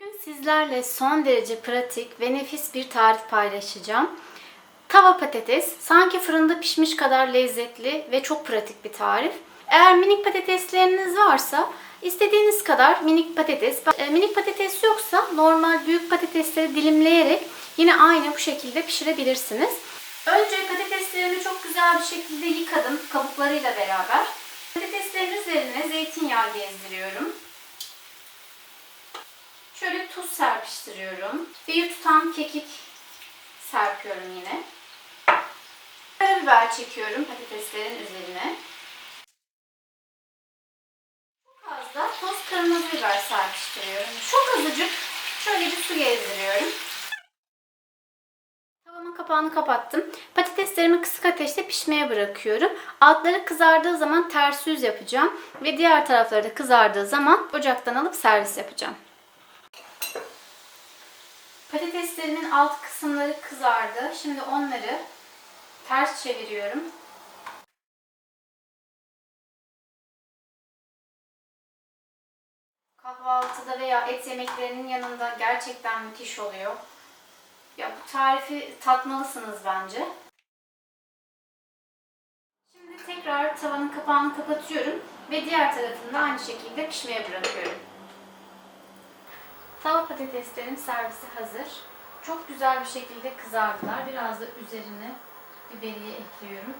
Bugün sizlerle son derece pratik ve nefis bir tarif paylaşacağım. Tava patates sanki fırında pişmiş kadar lezzetli ve çok pratik bir tarif. Eğer minik patatesleriniz varsa istediğiniz kadar minik patates, e, minik patates yoksa normal büyük patatesleri dilimleyerek yine aynı bu şekilde pişirebilirsiniz. Önce patateslerimi çok güzel bir şekilde yıkadım kabuklarıyla beraber. Patateslerin üzerine zeytinyağı gezdiriyorum. Şöyle tuz serpiştiriyorum. Bir tutam kekik serpiyorum yine. Karabiber çekiyorum patateslerin üzerine. Çok az da toz kırmızı biber serpiştiriyorum. Çok azıcık şöyle bir su gezdiriyorum. Tavamın kapağını kapattım. Patateslerimi kısık ateşte pişmeye bırakıyorum. Altları kızardığı zaman ters yüz yapacağım. Ve diğer tarafları da kızardığı zaman ocaktan alıp servis yapacağım. Patateslerimin alt kısımları kızardı. Şimdi onları ters çeviriyorum. Kahvaltıda veya et yemeklerinin yanında gerçekten müthiş oluyor. Ya bu tarifi tatmalısınız bence. Şimdi tekrar tavanın kapağını kapatıyorum ve diğer tarafını da aynı şekilde pişmeye bırakıyorum. Tava patateslerim servisi hazır. Çok güzel bir şekilde kızardılar. Biraz da üzerine biberiye ekliyorum.